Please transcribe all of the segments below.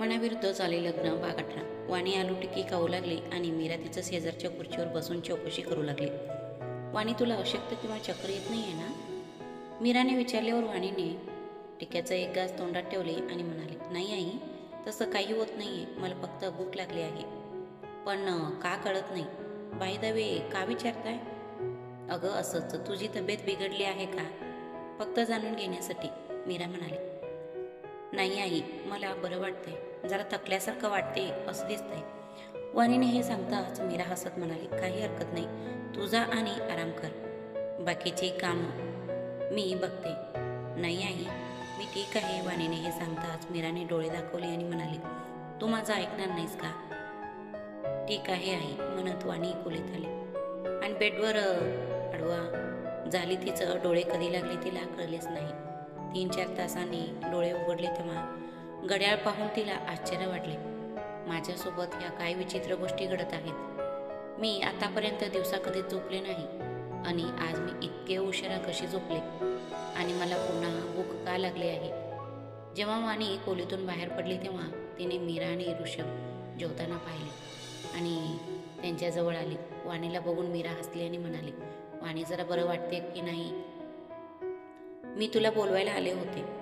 मनाविरुद्ध झाले लग्न भाग अठरा वाणी आलू टिकी खाऊ लागली आणि मीरा तिचं शेजारच्या खुर्चीवर बसून चौकशी करू लागली. वाणी तुला अशक्त किंवा चक्र येत नाही आहे ना? मीराने विचारल्यावर वाणीने टिक्याचं एक गास तोंडात ठेवले आणि म्हणाले नाही आई तसं काही होत नाही आहे मला फक्त भूक लागली आहे. पण का कळत नाही? बाय द वे का विचारताय? अगं असंच. तुझी तब्येत बिघडली आहे का? फक्त जाणून घेण्यासाठी. मीरा म्हणाली नाही आई मला बरं वाटतंय. जरा थकल्यासारखं वाटते असं दिसतंय. वाणीने हे सांगताच मीरा हसत म्हणाली काही हरकत नाही. तू जा आणि आराम कर. बाकीचे काम मी बघते. नाही आई मी ठीक आहे वाणीने हे सांगताच मीराने डोळे दाखवले आणि म्हणाली तू माझं ऐकणार नाहीस का? ठीक आहे आई म्हणत वाणी खोलीत आली. आणि बेडवर अडवा झाली तिचं डोळे कधी लागले तिला कळलेच नाही. तीन चार तासांनी डोळे उघडले तेव्हा घड्याळ पाहून तिला आश्चर्य वाटले. माझ्यासोबत ह्या काय विचित्र गोष्टी घडत आहेत? मी आतापर्यंत दिवसा कधीच झोपले नाही आणि आज मी इतके उशिरा कशी झोपले? आणि मला पुन्हा भूक का लागली आहे? जेव्हा वाणी खोलीतून बाहेर पडली तेव्हा तिने मीरा आणि ऋषभ जेवताना पाहिले आणि त्यांच्याजवळ आली. वाणीला बघून मीरा हसली आणि म्हणाली वाणी जरा बरं वाटते की नाही? मी तुला बोलवायला आले होते.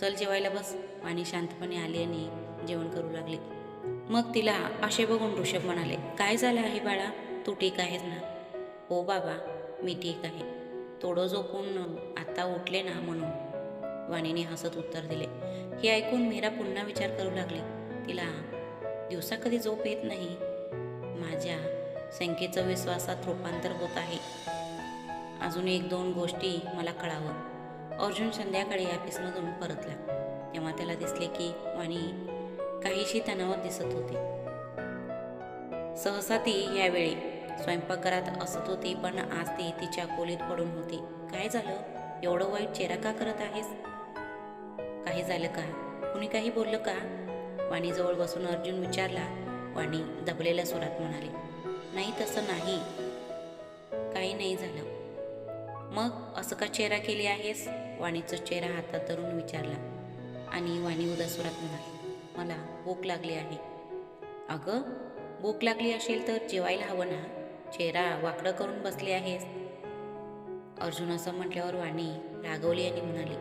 चल जेवायला बस. वाणी शांतपणे आली आणि जेवण करू लागले. मग तिला असे बघून ऋषभ म्हणाले काय झालं आहे बाळा? तू ठीक आहेस ना? हो बाबा मी ठीक आहे. थोडं झोपून आत्ता उठले ना म्हणून. वाणीने हसत उत्तर दिले. हे ऐकून मीरा पुन्हा विचार करू लागले. तिला दिवसा कधी झोप येत नाही? माझ्या संख्येचं विश्वासात रूपांतर होत आहे. अजून एक दोन गोष्टी मला कळावं. अर्जुन संध्याकाळी ऑफिसमधून परतला. तेव्हा त्याला दिसले की वाणी काहीशी तणावात दिसत होती. सहसा ती यावेळी स्वयंपाकघरात असत होती पण आज ती तिच्या खोलीत पडून होती. काय झालं? एवढं वाईट चेहरा का करत आहेस? काही झालं का? कुणी काही बोललं का? वाणीजवळ बसून अर्जुन विचारला. वाणी दबलेल्या सुरात म्हणाली नाही तसं नाही. काही नाही झालं. मग असं का चेहरा केली आहेस? वाणीचा चेहरा हातात धरून विचारला. आणि वाणी उदासुरात म्हणाली मला भूक लागली आहे. अगं भूक लागली असेल तर जेवायला हवं ना? चेहरा वाकडं करून बसले आहेस. अर्जुन असं म्हटल्यावर वाणी रागवली आणि म्हणाली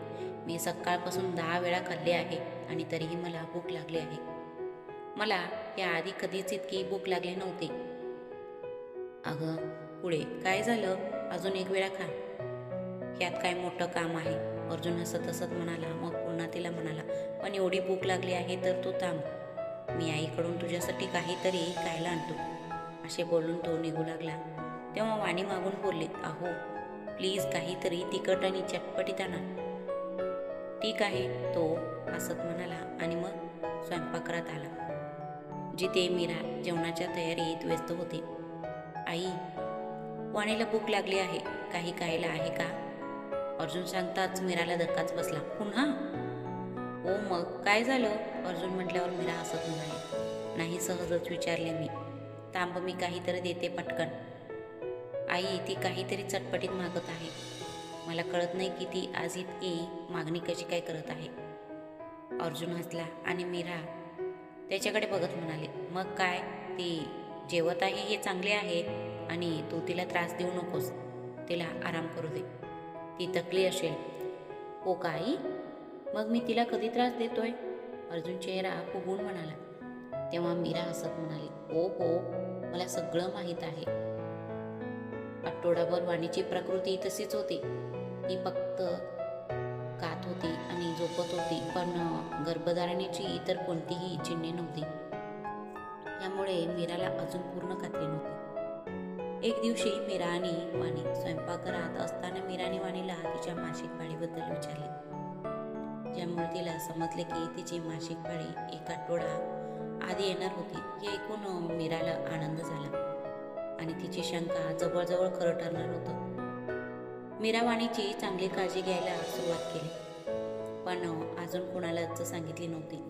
मी सकाळपासून दहा वेळा खाल्ले आहे आणि तरीही मला भूक लागली आहे. मला या आधी कधीच इतकी भूक लागली नव्हती. अगं पुढे काय झालं? अजून एक वेळा खा. यात काय मोठं काम आहे? अर्जुन हसत हसत म्हणाला मग पुन्हा तिला म्हणाला पण एवढी भूक लागली आहे तर तू थांब. मी आईकडून तुझ्यासाठी काहीतरी खायला आणतो. असे बोलून तो निघू लागला. तेव्हा वाणी मागून बोलले अहो प्लीज काहीतरी तिखट आणि चटपटीत आणा. ठीक आहे तो हसत म्हणाला आणि मग स्वयंपाकघरात आला. जिथे मीरा जेवणाच्या तयारीत व्यस्त होते. आई वाणीला भूक लागली आहे. काही खायला आहे का? अर्जुन सांगताच मीराला धक्काच बसला. पुन्हा? हो मग काय झालं? अर्जुन म्हटल्यावर मीरा हसत म्हणाली नाही सहजच विचारले मी. तांब मी काहीतरी देते पटकन. आई ती काहीतरी चटपटीत मागत आहे. मला कळत नाही की ती आज इतकी मागणी कशी काय करत आहे. अर्जुन हसला आणि मीरा त्याच्याकडे बघत म्हणाले मग काय? ती जेवत आहे हे चांगले आहे आणि तू तिला त्रास देऊ नकोस. तिला आराम करू दे. ती थकली असेल. हो काही मग मी तिला कधी त्रास देतोय? अर्जुन चेहरा फुगून म्हणाला. तेव्हा मीरा हसत म्हणाली ओ हो मला सगळं माहीत आहे. आठवडाभर वाणीची प्रकृती तशीच होती. ती फक्त कात होती आणि झोपत होती पण गर्भधारणेची इतर कोणतीही चिन्हे नव्हती. त्यामुळे मीराला अजून पूर्ण खात्री नव्हती. एक दिवशी मीरा आणि वाणी स्वयंपाकघरात असताना मीराने वाणीला तिच्या मासिक पाळीबद्दल विचारले. ज्यामुळे तिला समजले की तिची मासिक पाळी एक आठवडा आधी येणार होती हे ऐकून मीराला आनंद झाला आणि तिची शंका जवळजवळ खरं ठरणार होतं. मीरा वाणीची चांगली काळजी घ्यायला सुरुवात केली पण अजून कोणालाच सांगितली नव्हती.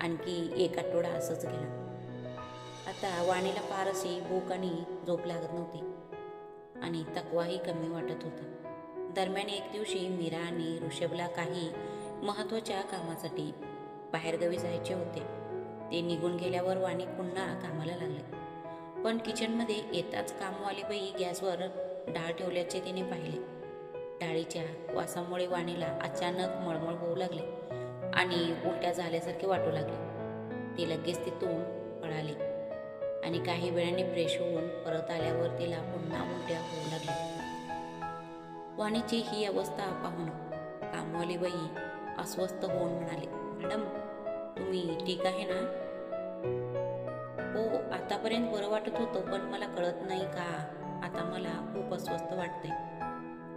आणखी एक आठवडा असंच गेला. आता वाणीला फार भूक आणि झोप लागत नव्हती. आणि तकवाही कमी वाटत होता. दरम्यान एक दिवशी मीरा आणि ऋषभला काही महत्त्वाच्या कामासाठी बाहेरगावी जायचे होते. ते निघून गेल्यावर वाणी पुन्हा कामाला लागले. पण किचनमध्ये येताच कामवाली बाई गॅसवर डाळ ठेवल्याचे तिने पाहिले. डाळीच्या वासामुळे वाणीला अचानक मळमळ होऊ लागले आणि उलट्या झाल्यासारखे वाटू लागले. ती लगेच तिथून पळाली. आणि काही वेळाने फ्रेश होऊन परत आल्यावर तिला पुन्हा उलट्या होऊ लागल्या. वाणीची ही अवस्था पाहून कामवाली बाई अस्वस्थ होऊन म्हणाले मॅडम तुम्ही ठीक आहे ना? हो आतापर्यंत बरं वाटत होतं पण मला कळत नाही का? आता मला खूप अस्वस्थ वाटते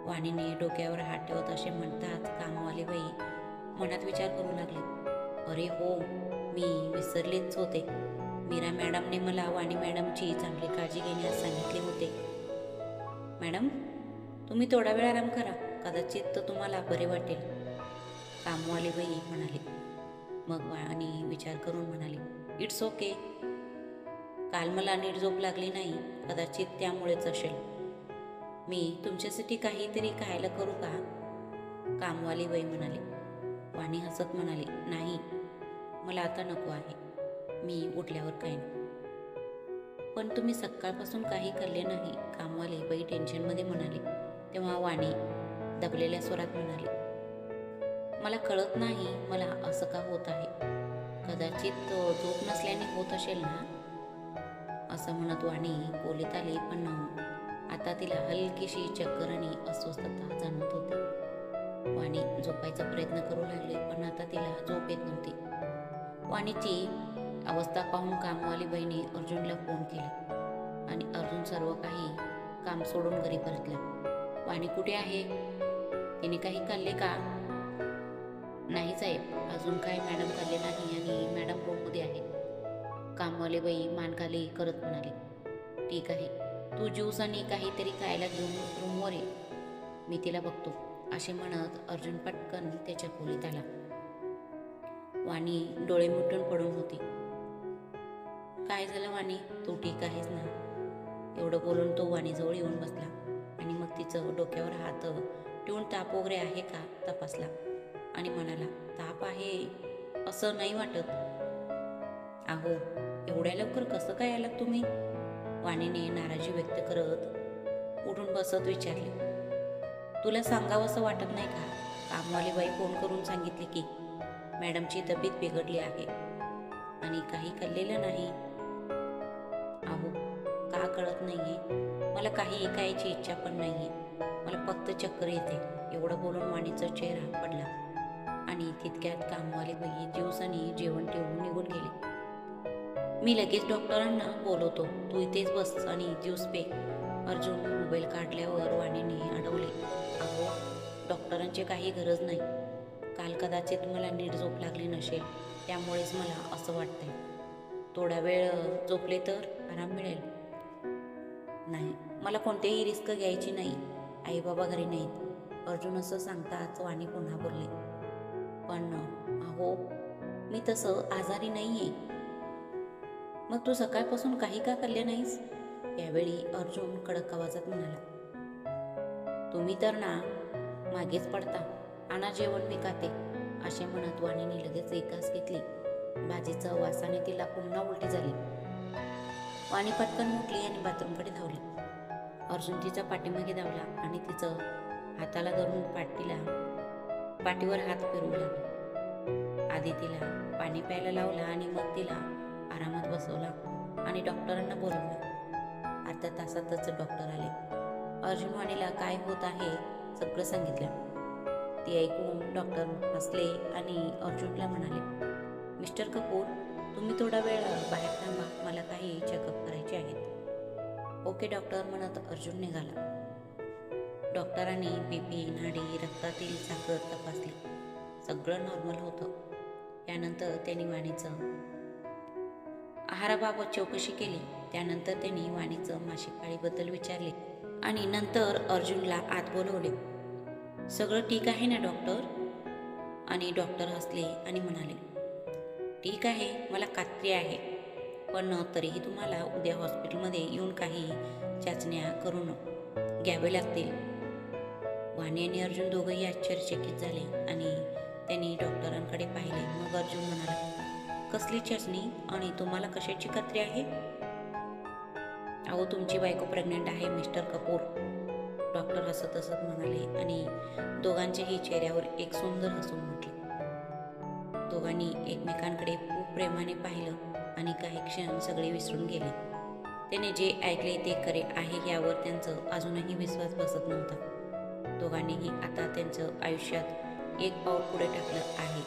वाणीने डोक्यावर हात ठेवत असे म्हणताच कामवाली बाई मनात विचार करू लागले. अरे हो मी विसरलेच होते. मीरा मॅडमने मला वाणी मॅडमची चांगली काळजी घेण्यास सांगितले होते. मॅडम तुम्ही थोडा वेळ आराम करा. कदाचित तर तुम्हाला बरे वाटेल. कामवाली बाई म्हणाली. मग वाणी विचार करून म्हणाली इट्स ओके काल मला नीट झोप लागली नाही. कदाचित त्यामुळेच असेल. मी तुमच्यासाठी काहीतरी खायला करू का? कामवाली बाई म्हणाली. वाणी हसत म्हणाली नाही. मला आता नको आहे. मी उठल्यावर काही पण तुम्ही सकाळपासून काही करले नाही कामवाले बाई टेन्शनमध्ये म्हणाले. तेव्हा वाणी दबलेल्या स्वरात म्हणाले मला कळत नाही मला असं का होत आहे? कदाचित झोप नसल्याने होत असेल ना? असं म्हणत वाणी बोलीत आली पण आता तिला हलकीशी चक्कर आणि अस्वस्थता जाणवत होती. वाणी झोपायचा प्रयत्न करू लागले पण आता तिला झोप येत नव्हती. वाणीची अवस्था पाहून कामवाली बहिणी अर्जुनला फोन केला. आणि अर्जुन सर्व काही काम सोडून घरी परतला. वाणी कुठे आहे? तिने काही खाल्ले का? नाही साहेब अजून काही मॅडम खाल्ले नाही आणि मॅडम रूममध्ये आहे. कामवाले बाई मानकाले करत म्हणाले ठीक आहे तू ज्यूस आणि काहीतरी खायला घेऊन रूमवर ये. मी तिला बघतो असे म्हणत अर्जुन पटकन त्याच्या खोलीत आला. वाणी डोळे मिटून पडून होती. काय झालं वाणी? तू ठीक आहेस ना? एवढं बोलून तो वाणीजवळ येऊन बसला आणि मग तिचं डोक्यावर हात ठेवून ताप वगैरे आहे का? तपासला आणि म्हणाला ताप आहे असं नाही वाटत. अहो एवढ्या लवकर कसं काय आलात तुम्ही? वाणीने नाराजी व्यक्त करत उठून बसत विचारले. तुला सांगावंसं वाटत नाही का? कामवाली बाई फोन करून सांगितले की मॅडमची तब्येत बिघडली आहे आणि काही खाल्लेलं नाही. कळत कळत नाहीये. मला काही ऐकायची इच्छा पण नाहीये. मला फक्त चक्कर येते. एवढं बोलून वाणीचा चेहरा पडला. आणि तितक्यात कामवाले बाई दिवसांनी जेवण ठेवून निघून गेले. मी लगेच डॉक्टरांना बोलवतो. तू इथेच बस आणि ज्यूस पे. अर्जुन मोबाईल काढल्यावर वाणीने अडवले. अहो डॉक्टरांची काही गरज नाही. काल कदाचित मला नीट झोप लागली नसेल. त्यामुळेच मला असं वाटतंय. थोडा वेळ झोपले तर आराम मिळेल. नाही. मला कोणतेही रिस्क घ्यायची नाही. आई बाबा घरी नाहीत. अर्जुन असं सांगताच वाणी पुन्हा बोलले. पण अहो मी तसं आजारी नाही आहे मग तू सकाळपासून काही का खाल्ले नाहीस? यावेळी अर्जुन कडक आवाजात म्हणाला. तुम्ही तर ना मागेच पडता. आणा जेवण मी खाते असे म्हणत वाणीने लगेच एकाच घेतली. भाजीचं वासाने तिला पुन्हा उलटी झाली. वाणी पटकन उठली आणि बाथरूमकडे धावली. अर्जुन तिचा पाठीमागे धावला आणि तिचं हाताला धरून पाठीला पाठीवर हात फिरवू लागला आधी तिला पाणी प्यायला लावला आणि मग तिला आरामात बसवला आणि डॉक्टरांना बोलवलं. अर्ध्या तासातच डॉक्टर आले. अर्जुन वाणीला काय होत आहे? सगळं सांगितलं. ते ऐकून डॉक्टर हसले आणि अर्जुनला म्हणाले मिस्टर कपूर तुम्ही थोडा वेळ बाहेर थांबा. मला काही चेकअप करायचे आहेत. ओके डॉक्टर म्हणत अर्जुन निघाला. डॉक्टरांनी बी पी नाडी रक्तातील साखर तपासली. सगळं नॉर्मल होतं. त्यानंतर त्यांनी वाणीचं आहाराबाबत चौकशी केली. त्यानंतर त्यांनी वाणीचं मासिक पाळीबद्दल विचारले. आणि नंतर अर्जुनला आत बोलवले. सगळं ठीक आहे ना डॉक्टर आणि डॉक्टर हसले आणि म्हणाले ठीक आहे मला खात्री आहे. पण तरीही तुम्हाला उद्या हॉस्पिटलमध्ये येऊन काही चाचण्या करून घ्यावे लागतील. वाणी आणि अर्जुन दोघंही आश्चर्यचकित झाले आणि त्यांनी डॉक्टरांकडे पाहिले. मग अर्जुन म्हणाला कसली चाचणी आणि तुम्हाला कशाची खात्री आहे? अहो तुमची बायको प्रेग्नेंट आहे मिस्टर कपूर डॉक्टर हसत हसत म्हणाले आणि दोघांच्याही चेहऱ्यावर एक सुंदर हसून म्हटलं. दोघांनी एकमेकांकडे खूप प्रेमाने पाहिलं आणि काही क्षण सगळे विसरून गेले. त्याने जे ऐकले ते खरे आहे यावर त्यांचं अजूनही विश्वास बसत नव्हता. दोघांनीही आता त्यांचं आयुष्यात एक पाऊल पुढे टाकलं आहे.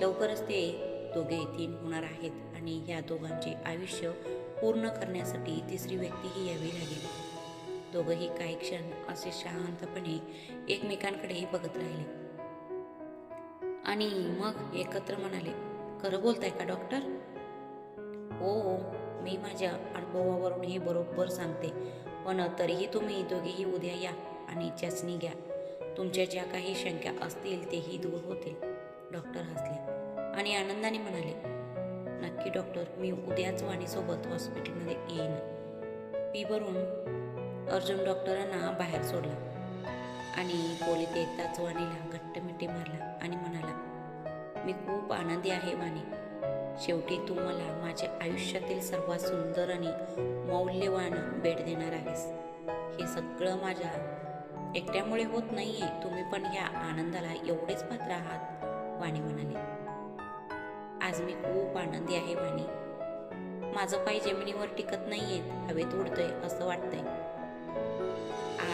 लवकरच ते दोघे तीन होणार आहेत आणि या दोघांचे आयुष्य पूर्ण करण्यासाठी तिसरी व्यक्तीही यावी लागेल. दोघंही काही क्षण असे शांतपणे एकमेकांकडे बघत राहिले. आणि मग एकत्र म्हणाले खरं बोलताय का डॉक्टर? हो, हो मी माझ्या अनुभवावरून हे बरोबर सांगते. पण तरीही तुम्ही दोघेही उद्या या आणि चाचणी घ्या. तुमच्या ज्या काही शंका असतील तेही दूर होतील. डॉक्टर हसले आणि आनंदाने म्हणाले नक्की डॉक्टर मी उद्याच वाणीसोबत हॉस्पिटलमध्ये येईन. पी भरून अर्जुन डॉक्टरांना बाहेर सोडला. आणि खोलीत येताच वाणीला घट्ट मिठी मारला आणि म्हणाला मी खूप आनंदी आहे वाणी. शेवटी तू मला माझ्या आयुष्यातील सर्वात सुंदर आणि मौल्यवान भेट देणार आहेस. हे सगळं माझ्या एकट्यामुळे होत नाहीये. तुम्ही पण ह्या आनंदाला एवढेच पात्र आहात वाणी म्हणाली. आज मी खूप आनंदी आहे वाणी. माझं पाय जमिनीवर टिकत नाहीयेत. हवेत उडतंय असं वाटतंय.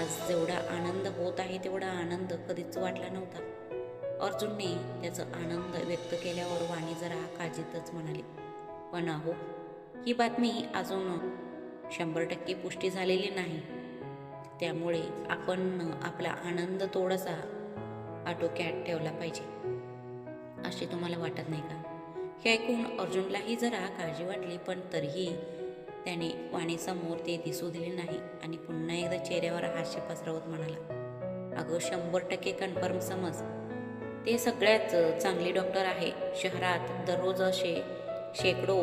आज जेवढा आनंद होत आहे तेवढा आनंद कधीच वाटला नव्हता. अर्जुनने त्याचा आनंद व्यक्त केल्यावर वाणी जरा काळजीतच म्हणाली पण अहो ही बातमी अजून शंभर टक्के पुष्टी झालेली नाही. त्यामुळे आपण आपला आनंद थोडासा आटोक्यात ठेवला पाहिजे. असे तुम्हाला वाटत नाही का? हे ऐकून अर्जुनलाही जरा काळजी वाटली पण तरीही त्याने वाणीसमोर ते दिसू दिले नाही आणि पुन्हा एकदा चेहऱ्यावर हास्य पसरवत म्हणाला अगं शंभर टक्के कन्फर्म समज. ते सगळ्यात चांगले डॉक्टर आहे. शहरात दररोज असे शेकडो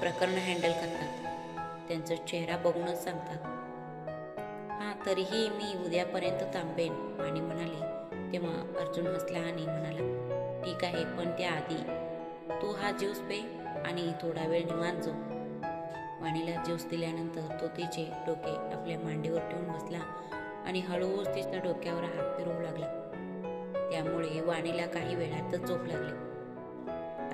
प्रकरणं हँडल करतात. त्यांचा चेहरा बघूनच सांगतात. हां तरीही मी उद्यापर्यंत थांबेन आणि म्हणाली. तेव्हा अर्जुन हसला आणि म्हणाला ठीक आहे पण त्याआधी तू हा ज्यूस पे आणि थोडा वेळ निवांत जो वाणीला ज्यूस दिल्यानंतर तो तिचे डोके आपल्या मांडीवर ठेवून बसला आणि हळूच तिच्या डोक्यावर हात फिरवू लागला. त्यामुळे वाणीला काही वेळातच झोप लागली.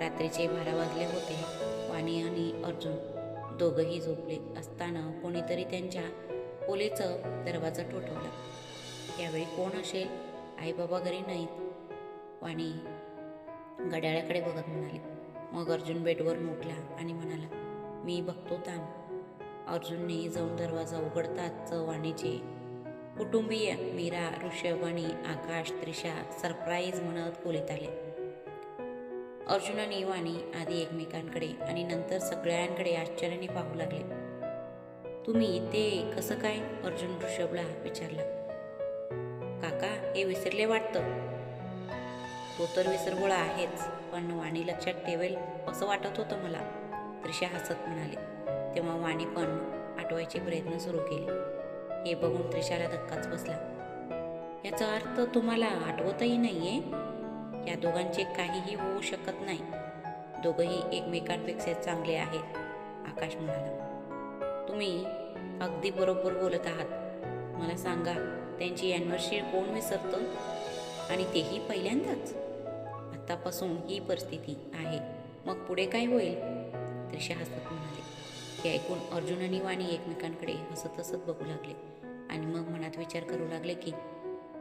रात्रीचे बारा वाजले होते. वाणी आणि अर्जुन दोघंही झोपले असताना कोणीतरी त्यांच्या खोलीचं दरवाजा ठोठवला. यावेळी कोण असेल? आई बाबा घरी नाहीत. वाणी घड्याळाकडे बघत म्हणाले. मग अर्जुन बेडवर उठला आणि म्हणाला मी बघतो थांब अर्जुनने जाऊन दरवाजा उघडताच वाणीचे कुटुंबीय मीरा ऋषभ आणि आकाश त्रिशा सरप्राईज म्हणत खोलीत आले. अर्जुन आणि वाणी आधी एकमेकांकडे आणि नंतर सगळ्यांकडे आश्चर्याने पाहू लागले. तुम्ही ते कसं काय? अर्जुन ऋषभला विचारला. काका हे विसरले वाटतं? तो तर विसरगोळा आहेच पण वाणी लक्षात ठेवेल असं वाटत होतं मला. त्रिशा हसत म्हणाले. तेव्हा वाणी पण आठवायचे प्रयत्न सुरू केले. हे बघून त्रिशाला धक्काच बसला. याचा अर्थ तुम्हाला आठवतही नाहीये? या दोघांचे काहीही होऊ शकत नाही. दोघंही एकमेकांपेक्षा चांगले आहेत आकाश म्हणाला. तुम्ही अगदी बरोबर बोलत आहात. मला सांगा त्यांची अॅनिव्हर्सरी कोण विसरतं? आणि तेही पहिल्यांदाच? आत्तापासून ही परिस्थिती आहे. मग पुढे काय होईल? त्रिशा हसत म्हणाले हे ऐकून अर्जुन आणि वाणी एकमेकांकडे हसत हसत बघू लागले आणि मग मनात विचार करू लागले की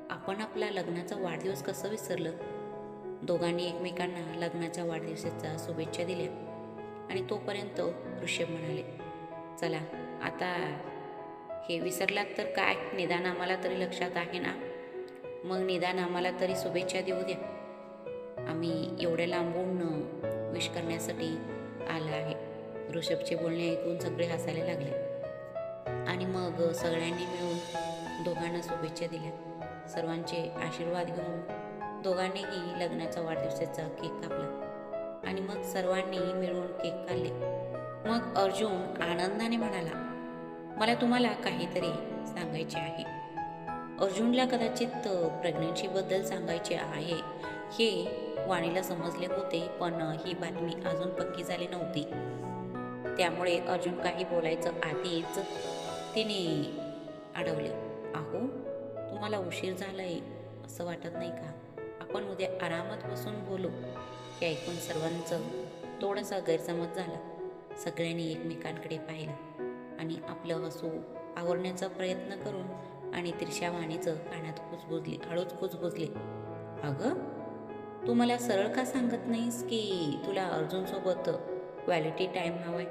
आपण आपला लग्नाचा वाढदिवस कसं विसरलं? दोघांनी एकमेकांना लग्नाच्या वाढदिवसाच्या शुभेच्छा दिल्या आणि तोपर्यंत ऋषभ म्हणाले चला आता हे विसरलात तर काय? निदान आम्हाला तरी लक्षात आहे ना? मग निदान आम्हाला तरी शुभेच्छा देऊ द्या. आम्ही एवढ्या लांबून विश करण्यासाठी आला आहे. ऋषभचे बोलणे ऐकून सगळे हसायला लागले. आणि मग सगळ्यांनी मिळून दोघांना शुभेच्छा दिल्या. सर्वांचे आशीर्वाद घेऊन दोघांनीही लग्नाचा वाढदिवसाचा केक कापला. आणि मग सर्वांनी मिळून केक खाल्ले. मग अर्जुन आनंदाने म्हणाला मला तुम्हाला काहीतरी सांगायचे आहे. अर्जुनला कदाचित प्रेग्नन्सीबद्दल सांगायचे आहे हे वाणीला समजले होते पण ही बातमी अजून पक्की झाली नव्हती. त्यामुळे अर्जुन काही बोलायचं आधीच तिने अडवले. अहो तुम्हाला उशीर झाला आहे असं वाटत नाही का? आपण उद्या आरामात बसून बोलू. हे ऐकून सर्वांचं थोडासा गैरसमज झाला. सगळ्यांनी एकमेकांकडे पाहिलं आणि आपलं हसू आवरण्याचा प्रयत्न करून आणि त्रिशा वाणीचं कानात कुजबुजली हळूच कुजबुजली. अगं तू मला सरळ का सांगत नाहीस की तुला अर्जुनसोबत क्वालिटी टाईम हवाय?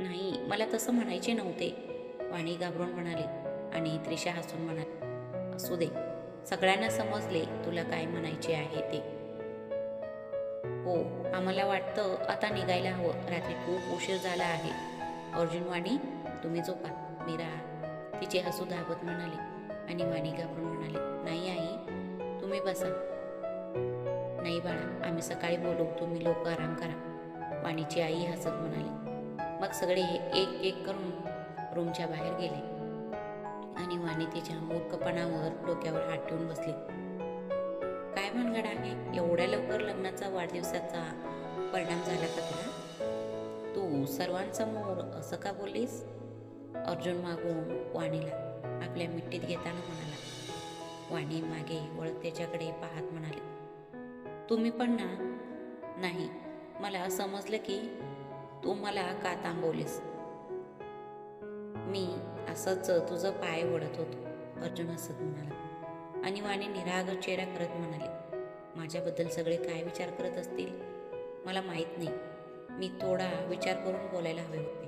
नाही मला तसं म्हणायचे नव्हते. वाणी घाबरून म्हणाली आणि त्रिशा हसून म्हणाली असू दे सगळ्यांना समजले तुला काय म्हणायचे आहे ते. हो आम्हाला वाटतं आता निघायला हवं. रात्री खूप उशीर झाला आहे. अर्जुन वाणी तुम्ही झोपा मीरा तिचे हसू धाबत म्हणाले आणि वाणी घाबरून म्हणाले नाही आई तुम्ही बसा. नाही बाळा आम्ही सकाळी बोलू तुम्ही लोक आराम करा. वाणीची आई हसत म्हणाली मग सगळे हे एक एक करून रूमच्या बाहेर गेले. आणि वाणी तिच्या मूर्खपणावर डोक्यावर हात ठेवून बसली. काय भानगड आहे? एवढ्या लवकर लग्नाचा वाढदिवसाचा परिणाम झाला का तुला? तू सर्वांसमोर असं का बोललीस? अर्जुन मागून वाणीला आपल्या मिठीत घेताना म्हणाला. वाणी मागे वळत त्याच्याकडे पाहत म्हणाले तुम्ही पण ना नाही मला समजलं की तू मला का थांबवलीस? मी असंच तुझं पाय ओढत होतो अर्जुन हसत म्हणाला. आणि वाणी निराग चेहरा करत म्हणाले माझ्याबद्दल सगळे काय विचार करत असतील? मला माहीत नाही. मी थोडा विचार करून बोलायला हवे होते.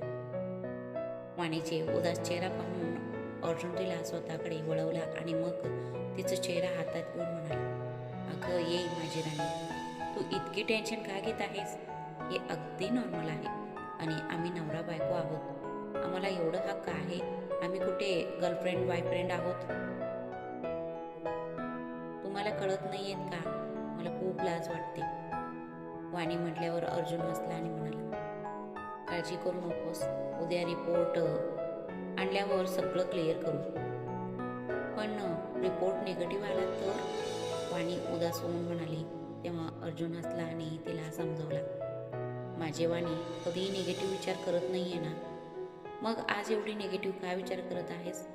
वाणीचे उदास चेहरा पाहून अर्जुन तिला स्वतःकडे वळवला आणि मग तिचा चेहरा हातात घेऊन म्हणाला अगं ये माझी राणी. तू इतकी टेन्शन का घेत आहेस? हे अगदी नॉर्मल आहे. आणि आम्ही नवरा बायको आहोत. आम्हाला एवढं हक्क आहे आम्ही कुठे गर्लफ्रेंड बॉयफ्रेंड आहोत? तुम्हाला कळत नाही आहेत का? मला खूप लाज वाटते. वाणी म्हटल्यावर अर्जुन हसला आणि म्हणाला काळजी करू नकोस उद्या रिपोर्ट आणल्यावर सगळं क्लिअर करू. पण रिपोर्ट निगेटिव्ह आला तर? वाणी उदास होऊन म्हणाली तेव्हा अर्जुन हसला आणि तिला समजवला माझे वाणी कधीही निगेटिव्ह विचार करत नाही आहे ना. मग आज एवढी निगेटिव्ह काय विचार करत आहेस?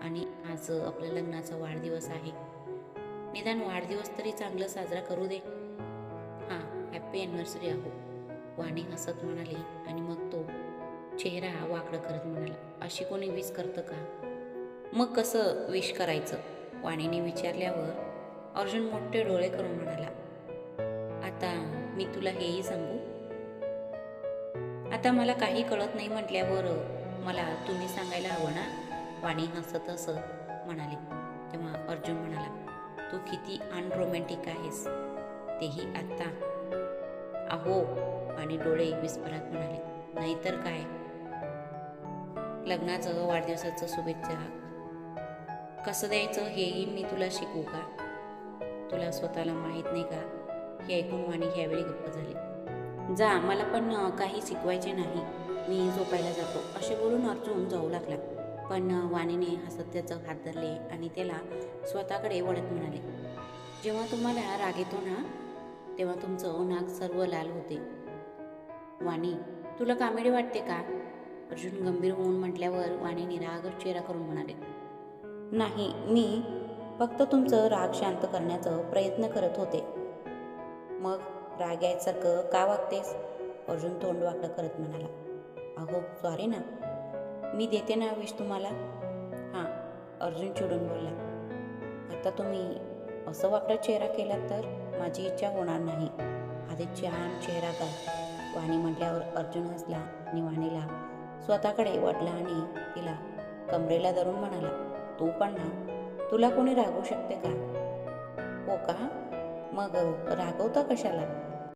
आणि आज आपल्या लग्नाचा वाढदिवस आहे. निदान वाढदिवस तरी चांगलं साजरा करू दे. हां हॅपी ॲनिव्हर्सरी आहो. वाणी हसत म्हणाली आणि मग तो चेहरा वाकडं करत म्हणाला अशी कोणी विश करतं का? मग कसं विश करायचं? वाणीने विचारल्यावर अर्जुन मोठे डोळे करून म्हणाला आता मी तुला हेही सांगू आता मला काही कळत नाही म्हटल्यावर मला तुम्ही सांगायला हवं ना? वाणी हसत हसत म्हणाले. तेव्हा अर्जुन म्हणाला तू किती अनरोमॅन्टिक आहेस. तेही आत्ता. अहो आणि डोळे विस्फरात म्हणाले नाहीतर काय? लग्नाचं वाढदिवसाचं शुभेच्छा. कसं द्यायचं हेही मी तुला शिकवू का? तुला स्वतःला माहीत नाही का? हे ऐकून वाणी ह्यावेळी गप्प झाली. जा मला पण काही शिकवायचे नाही. मी झोपायला जातो. असे बोलून अर्जुन जाऊ लागला. पण वाणीने हसत त्याचं हात धरले आणि त्याला स्वतःकडे वळत म्हणाले जेव्हा तुम्हाला राग येतो ना तेव्हा तुमचं नाक सर्व लाल होते. वाणी तुला कामेडी वाटते का? अर्जुन गंभीर होऊन म्हटल्यावर वाणीने राग चेहरा करून म्हणाले नाही मी फक्त तुमचं राग शांत करण्याचा प्रयत्न करत होते. मग राग यायसारखं का वागतेस? अर्जुन तोंड वाकडं करत म्हणाला. अहो सॉरी ना. मी देते ना विष तुम्हाला. हां अर्जुन चिडून बोलला. आता तुम्ही असं वाकडा चेहरा केला तर माझी इच्छा होणार नाही. आधी छान चेहरा कर. वाणी म्हटल्यावर अर्जुन हसला आणि वाणीला स्वतःकडे वाटला आणि तिला कमरेला धरून म्हणाला तू पण ना. तुला कोणी रागू शकते का? हो का? मग रागवता कशाला?